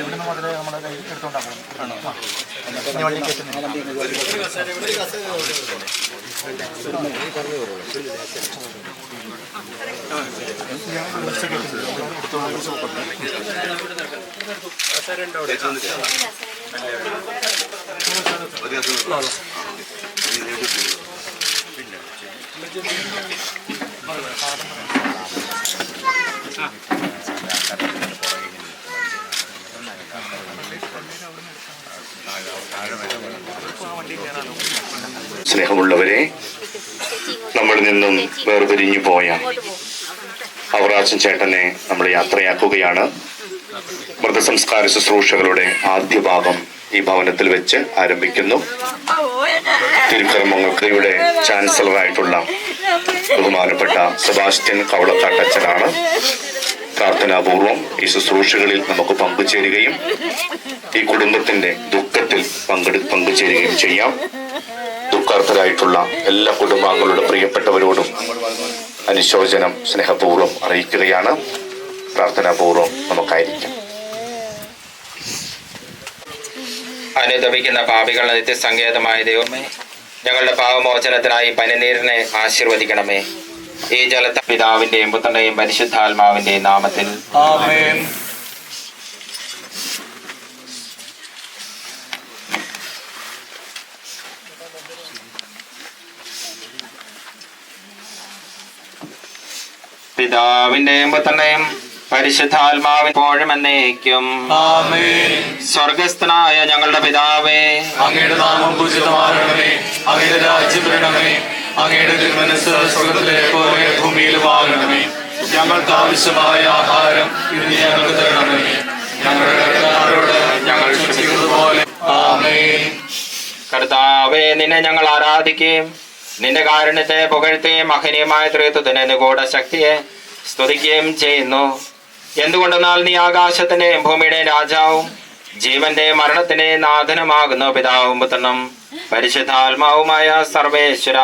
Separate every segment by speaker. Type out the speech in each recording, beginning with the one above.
Speaker 1: ഇവിടുന്ന് മുതൽ നമ്മുടെ കൈ എടുത്തോണ്ടാണ് പോകുന്നത്
Speaker 2: സ്നേഹമുള്ളവരെ നമ്മളിൽ നിന്നും വേർപിരിഞ്ഞു പോയ അവറാച്ചൻ ചേട്ടനെ നമ്മൾ യാത്രയാക്കുകയാണ്. മൃതസംസ്കാര ശുശ്രൂഷകളുടെ ആദ്യ ഭാഗം ഈ ഭവനത്തിൽ വെച്ച് ആരംഭിക്കുന്നു. തിരുക്കർമ്മങ്ങൾക്ക് ഇവിടെ ചാൻസലറായിട്ടുള്ള ബഹുമാനപ്പെട്ട സെബാസ്റ്റ്യൻ കവളക്കാട്ടച്ചനാണ് പ്രാർത്ഥനാപൂർവം ഈ ശുശ്രൂഷകളിൽ നമുക്ക് പങ്കുചേരുകയും ഈ കുടുംബത്തിന്റെ ദുഃഖത്തിൽ പങ്കെടു പങ്കുചേരുകയും ചെയ്യാം. ദുഃഖാർത്ഥരായിട്ടുള്ള എല്ലാ കുടുംബാംഗങ്ങളുടെ പ്രിയപ്പെട്ടവരോടും അനുശോചനം സ്നേഹപൂർവം അറിയിക്കുകയാണ്. പ്രാർത്ഥനാപൂർവം നമുക്കായിരിക്കാം.
Speaker 3: അനുദപിക്കുന്ന പാപികളുടെ നിത്യസങ്കേതമായ ദൈവമേ ഞങ്ങളുടെ പാവമോചനത്തിനായി പനിനീരിനെ ആശീർവദിക്കണമേ. ഈ ജലത്ത പിതാവിന്റെയും പുത്രന്റെയും പരിശുദ്ധാത്മാവിന്റെയും നാമത്തിൽ. പിതാവിന്റെയും പുത്രന്റെയും പരിശുദ്ധാത്മാവിപ്പോഴും എന്നേക്കും. സ്വർഗസ്ഥനായ ഞങ്ങളുടെ പിതാവേ.
Speaker 1: അങ്ങയുടെ നാമം പൂജിതമാകണമേ. അങ്ങയുടെ രാജ്യം വരണമേ. അങ്ങയുടെ മനസ്സ് സ്വർഗത്തിലെ പോലെ ഭൂമിയിൽ ആകണമേ ഞങ്ങൾക്ക് ആവശ്യമായ ആഹാരം ഇന്ന് ഞങ്ങൾക്ക് തരണമേ. ഞങ്ങളുടെ കടക്കാരോട് പോലെ ആമേൻ.
Speaker 3: കർത്താവേ നിന്നെ ഞങ്ങൾ ആരാധിക്കുകയും നിന്റെ കാരണത്തെ പുകഴ്ത്തുകയും മഹനീയമായ ത്രിത്വത്തിന് നിഗൂഢ ശക്തിയെ സ്തുതിക്കുകയും ചെയ്യുന്നു. എന്തുകൊണ്ടെന്നാൽ നീ ആകാശത്തിന്റെയും ഭൂമിയുടെയും രാജാവും ജീവന്റെയും മരണത്തിന്റെയും നാഥനുമാകുന്നു. പിതാവും പുത്രനും പരിശുദ്ധാത്മാവുമായ സർവേശ്വര.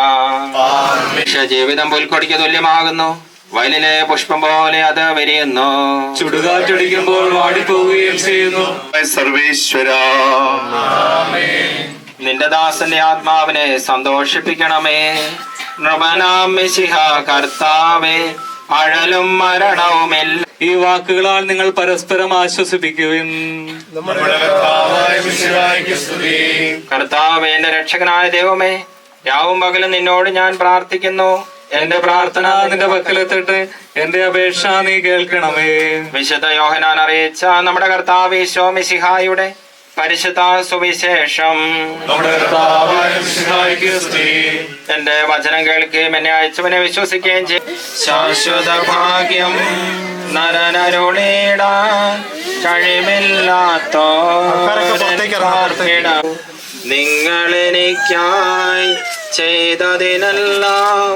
Speaker 3: ജീവിതം പുൽക്കൊടിക്ക് തുല്യമാകുന്നു. വയലിലെ പുഷ്പം പോലെ അത് വിരിയുന്നു.
Speaker 1: ചുടുകാറ്റടിക്കുമ്പോൾ വാടിപ്പോവുകയും ചെയ്യുന്നു.
Speaker 2: സർവേശ്വര.
Speaker 3: നിന്റെ ദാസന്റെ ആത്മാവിനെ സന്തോഷിപ്പിക്കണമേ. നൃപനാം കർത്താവേ. അഴലും മരണവുമില്ല.
Speaker 1: ഈ വാക്കുകളാൽ നിങ്ങൾ പരസ്പരം ആശ്വസിപ്പിക്കുകയും
Speaker 3: കർത്താവ് എന്റെ രക്ഷകനായ ദൈവമേ രാവും പകലും നിന്നോട് ഞാൻ പ്രാർത്ഥിക്കുന്നു. എന്റെ പ്രാർത്ഥന
Speaker 1: നിന്റെ പക്കലെത്തിട്ട് എന്റെ അപേക്ഷ നീ കേൾക്കണമേ.
Speaker 3: വിശുദ്ധ യോഹനാൻ അറിയിച്ച നമ്മുടെ കർത്താവ് ഈശോ മിശിഹായുടെ പരിശുദ്ധ സുവിശേഷം എന്റെ വചനം കേൾക്കുകയും എന്നെ അയച്ചവനെ വിശ്വസിക്കുകയും ചെയ്യും. ശാശ്വത ഭാഗ്യം നരനരുളിടാൻ കഴിവില്ലാത്തോ നിങ്ങൾ എനിക്കായി ചെയ്തതിനെല്ലാം.